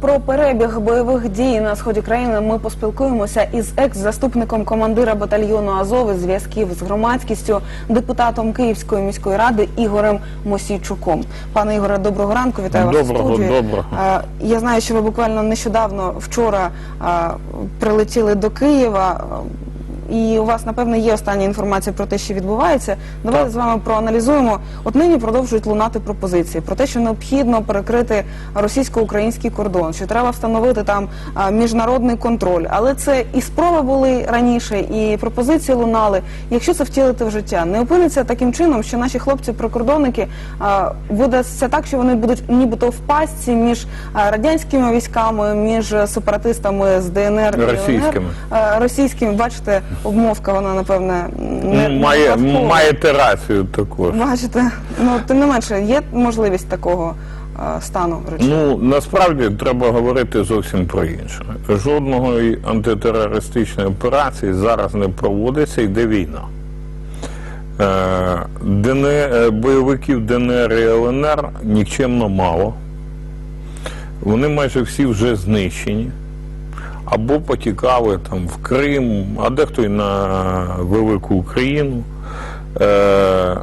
Про перебіг бойових дій на сході країни ми поспілкуємося із екс-заступником командира батальйону Азови зв'язків з громадськістю, депутатом Київської міської ради Ігорем Мосійчуком. Пане Ігоре, доброго ранку. Вітаю вас Доброго, в студії. доброго. Е, Я знаю, що ви буквально нещодавно вчора е, прилетіли до Києва. І у вас, напевне, є остання інформація про те, що відбувається. Давайте Так. з вами проаналізуємо. От нині продовжують лунати пропозиції про те, що необхідно перекрити російсько-український кордон, що треба встановити там міжнародний контроль. Але це і спроби були раніше, і пропозиції лунали. Якщо це втілити в життя, не опиниться таким чином, що наші хлопці-прикордонники видасться так, що вони будуть нібито в пастці між радянськими військами, між сепаратистами з ДНР і Російськими. ЛНР. Російськими. Бачите, обмовка вона напевне не, має, не випадкова. маєте рацію також. Бачите, ну тим не менше, є можливість такого е, стану речей. Ну насправді треба говорити зовсім про інше. Жодного антитерористичної операції зараз не проводиться, йде війна. Е, ДНР, е, бойовиків ДНР і ЛНР нікчемно мало. Вони майже всі вже знищені. Або потікали там в Крим, а дехто й на велику Україну. Е,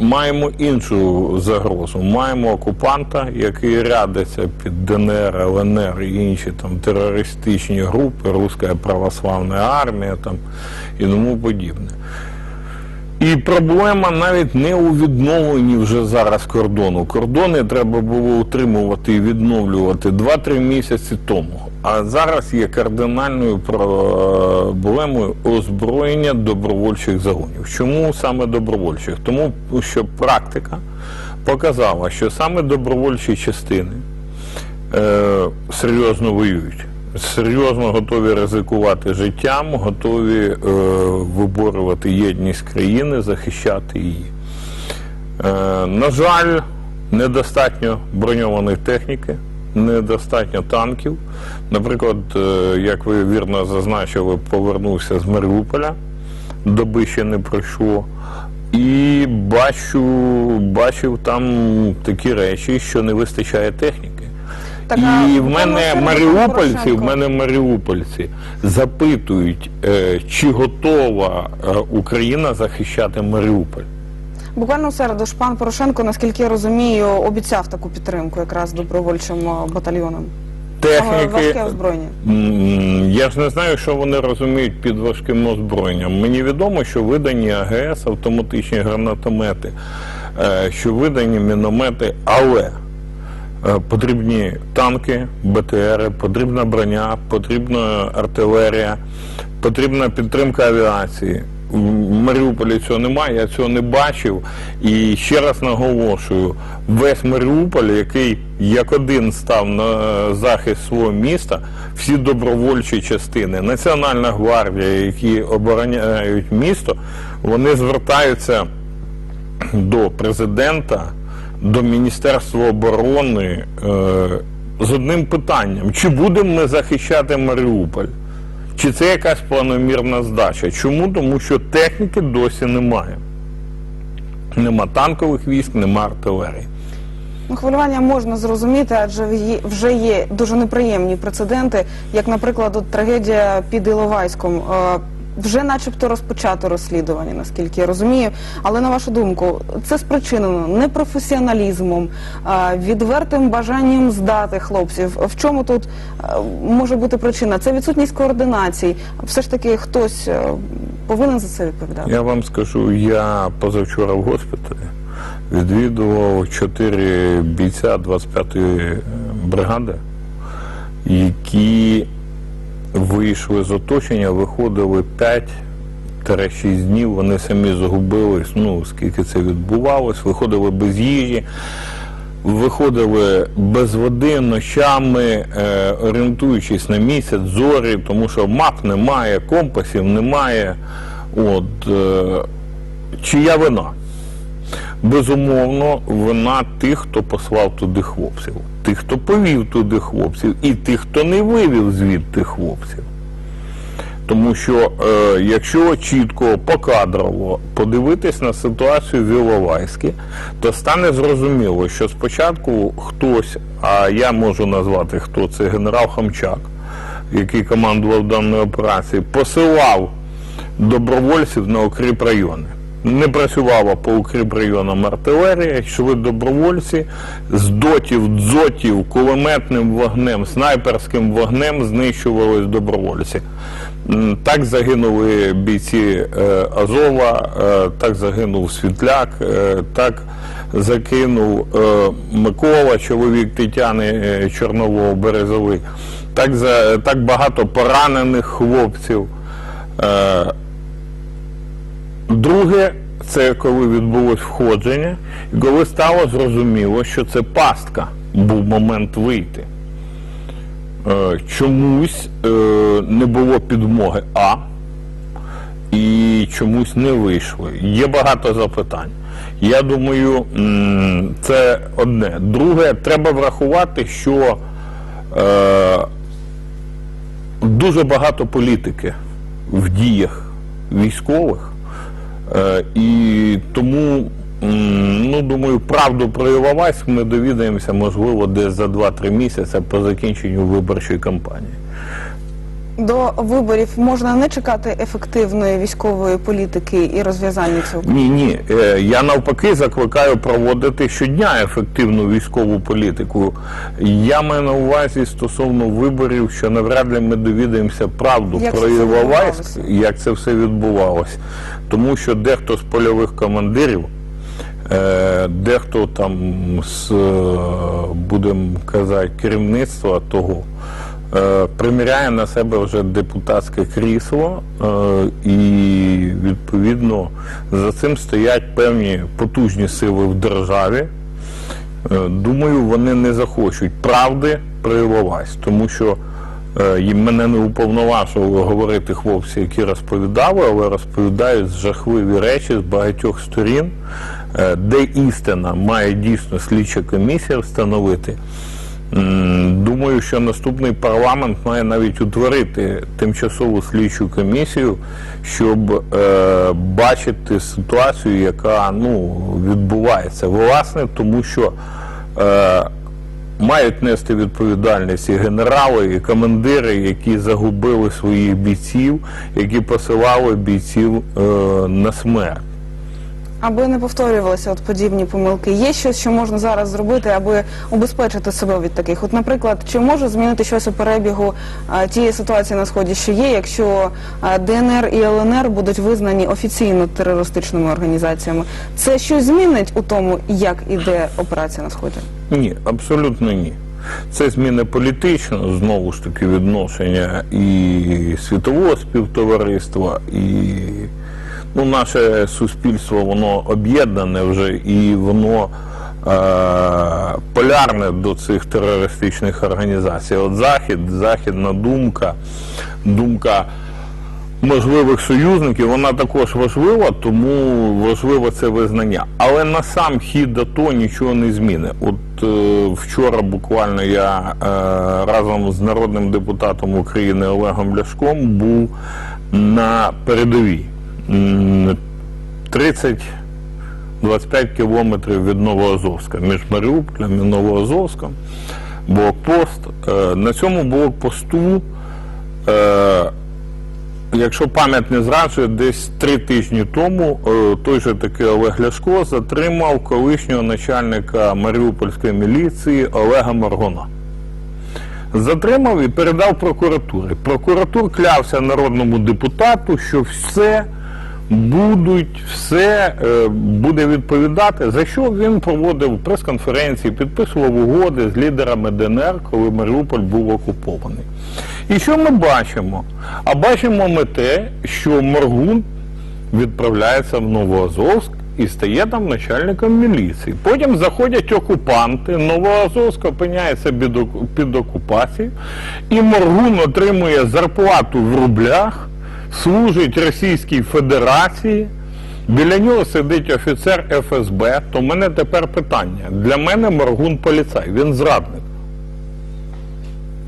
маємо іншу загрозу. Маємо окупанта, який рядиться під ДНР, ЛНР і інші там терористичні групи, Руська православна армія там і тому подібне. І проблема навіть не у відновленні вже зараз кордону. Кордони треба було утримувати і відновлювати 2-3 місяці тому. А зараз є кардинальною проблемою озброєння добровольчих загонів. Чому саме добровольчих? Тому що практика показала, що саме добровольчі частини е, серйозно воюють. Серйозно готові ризикувати життям, готові е, виборювати єдність країни, захищати її. Е, на жаль, недостатньо броньованої техніки, недостатньо танків. Наприклад, е, як ви вірно зазначили, повернувся з Маріуполя, доби ще не пройшло. І бачу, бачив там такі речі, що не вистачає техніки. Так, а І в мене маріупольці, в мене маріупольці запитують, е, чи готова е, Україна захищати Маріуполь. Буквально в середу ж пан Порошенко, наскільки я розумію, обіцяв таку підтримку якраз добровольчим е, батальйонам. Важке Техніки. озброєння. Я ж не знаю, що вони розуміють під важким озброєнням. Мені відомо, що видані АГС, автоматичні гранатомети, що видані міномети, але потрібні танки, БТРи, потрібна броня, потрібна артилерія, потрібна підтримка авіації. В Маріуполі цього немає, я цього не бачив. І ще раз наголошую: весь Маріуполь, який як один став на захист свого міста, всі добровольчі частини, Національна гвардія, які обороняють місто, вони звертаються до президента, до Міністерства оборони е, з одним питанням: чи будемо ми захищати Маріуполь? Чи це якась планомірна здача? Чому? Тому що техніки досі немає. Нема танкових військ, нема артилерії. Ну, хвилювання можна зрозуміти, адже вже є дуже неприємні прецеденти, як, наприклад, от трагедія під Іловайськом. Е, Вже начебто розпочато розслідування, наскільки я розумію. Але на вашу думку, це спричинено непрофесіоналізмом, е, відвертим бажанням здати хлопців. В чому тут е, може бути причина? Це відсутність координації. Все ж таки хтось е, повинен за це відповідати. Я вам скажу, я позавчора в госпіталі відвідував чотири бійця 25-ї бригади, які вийшли з оточення, виходили 5-6 днів, вони самі загубились, ну скільки це відбувалось, виходили без їжі. Виходили без води ночами, е, орієнтуючись на місяць, зорі, тому що мап немає, компасів немає. От, е, чия вина? Безумовно, вина тих, хто послав туди хлопців, тих, хто повів туди хлопців, і тих, хто не вивів звідти хлопців. Тому що е, якщо чітко покадрово подивитись на ситуацію в Іловайську, то стане зрозуміло, що спочатку хтось, а я можу назвати хто це генерал Хамчак, який командував даною операцією, посилав добровольців на укріп райони. Не працювала по укріп районам артилерія, йшли добровольці з дотів, дзотів, кулеметним вогнем, снайперським вогнем знищувались добровольці. Так загинули бійці е, Азова, е, так загинув Світляк, е, так закинув Микола, чоловік Тетяни Чорнового Березовий. Так, так багато поранених хлопців. Друге, це коли відбулось входження, і коли стало зрозуміло, що це пастка, був момент вийти. Е, Чомусь е, не було підмоги А, і чомусь не вийшли. Є багато запитань. Я думаю, це одне. Друге, треба врахувати, що е, дуже багато політики в діях військових. Е, і тому, ну, думаю, правду про Іловайськ ми довідаємося, можливо, десь за 2-3 місяці по закінченню виборчої кампанії. До виборів можна не чекати ефективної військової політики і розв'язання цього. Ні, ні. Е, Я навпаки закликаю проводити щодня ефективну військову політику. Я маю на увазі стосовно виборів, що навряд ли ми довідаємося правду Як про Іловайськ, як це все відбувалося. Тому що дехто з польових командирів, е, дехто там з, е, будемо казати, керівництва того. Е, Приміряє на себе вже депутатське крісло, е, і відповідно за цим стоять певні потужні сили в державі. Е, Думаю, вони не захочуть правди про Іловайськ, тому що мене не уповноважували говорити хлопці, які розповідали, але розповідають жахливі речі з багатьох сторін, де істина має дійсно слідча комісія встановити. Думаю, що наступний парламент має навіть утворити тимчасову слідчу комісію, щоб е, бачити ситуацію, яка ну, відбувається. Власне, тому що е, мають нести відповідальність і генерали, і командири, які загубили своїх бійців, які посилали бійців е, на смерть. Аби не повторювалися от подібні помилки, є щось, що можна зараз зробити, аби убезпечити себе від таких. От, наприклад, чи може змінити щось у перебігу тієї ситуації на сході, що є, якщо ДНР і ЛНР будуть визнані офіційно терористичними організаціями? Це щось змінить у тому, як іде операція на сході? Ні, абсолютно ні. Це зміни політично, знову ж таки, відношення і світового співтовариства, і ну, наше суспільство воно об'єднане вже і воно е- полярне до цих терористичних організацій. От Захід, західна думка, думка можливих союзників, вона також важлива, тому важливо це визнання. Але на сам хід АТО нічого не зміни. От е, вчора буквально я е, разом з народним депутатом України Олегом Ляшком був на передовій. М, 30 25 кілометрів від Новоазовська, між Маріуполем і Новоазовськом, блокпост. Е, На цьому блокпосту е, Якщо пам'ять не зраджує, десь три тижні тому е, той же таки Олег Ляшко затримав колишнього начальника Маріупольської міліції Олега Моргуна. Затримав і передав прокуратурі. Прокуратур клявся народному депутату, що все будуть, все е, буде відповідати, за що він проводив прес-конференції, підписував угоди з лідерами ДНР, коли Маріуполь був окупований. І що ми бачимо? А бачимо ми те, що Моргун відправляється в Новоазовськ і стає там начальником міліції. Потім заходять окупанти, Новоазовськ опиняється під, окупацією, і Моргун отримує зарплату в рублях, служить Російській Федерації. Біля нього сидить офіцер ФСБ. То в мене тепер питання. Для мене Моргун поліцай, він зрадник.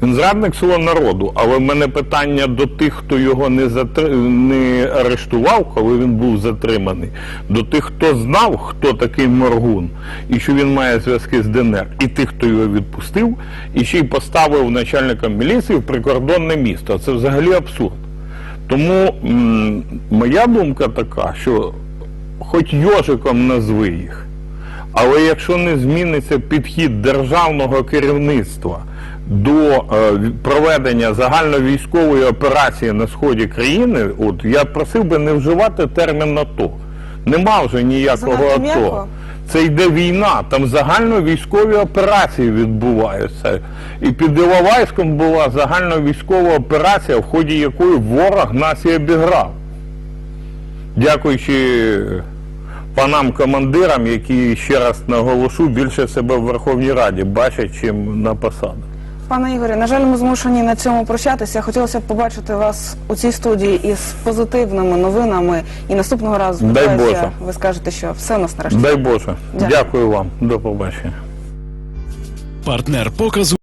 Він зрадник свого народу, але в мене питання до тих, хто його не затр... не арештував, коли він був затриманий, до тих, хто знав, хто такий Моргун, і що він має зв'язки з ДНР, і тих, хто його відпустив, і ще й поставив начальником міліції в прикордонне місто. Це взагалі абсурд. Тому м, моя думка така, що хоч йожиком назви їх, але якщо не зміниться підхід державного керівництва до е, проведення загальновійськової операції на сході країни, от я просив би не вживати термін АТО. Нема вже ніякого Занадто АТО. м'яко? Це йде війна, там загальновійськові операції відбуваються. І під Іловайськом була загальновійськова операція, в ході якої ворог нас і обіграв. Дякуючи панам командирам, які ще раз наголошу, більше себе в Верховній Раді бачать, чим на посадах. Пане Ігорі, на жаль, ми змушені на цьому прощатися. Хотілося б побачити вас у цій студії із позитивними новинами. І наступного разу Дай сподіваюся, Боже. ви скажете, що все у нас нарешті. Дай Боже. Дякую. Дякую вам. До побачення. Партнер показу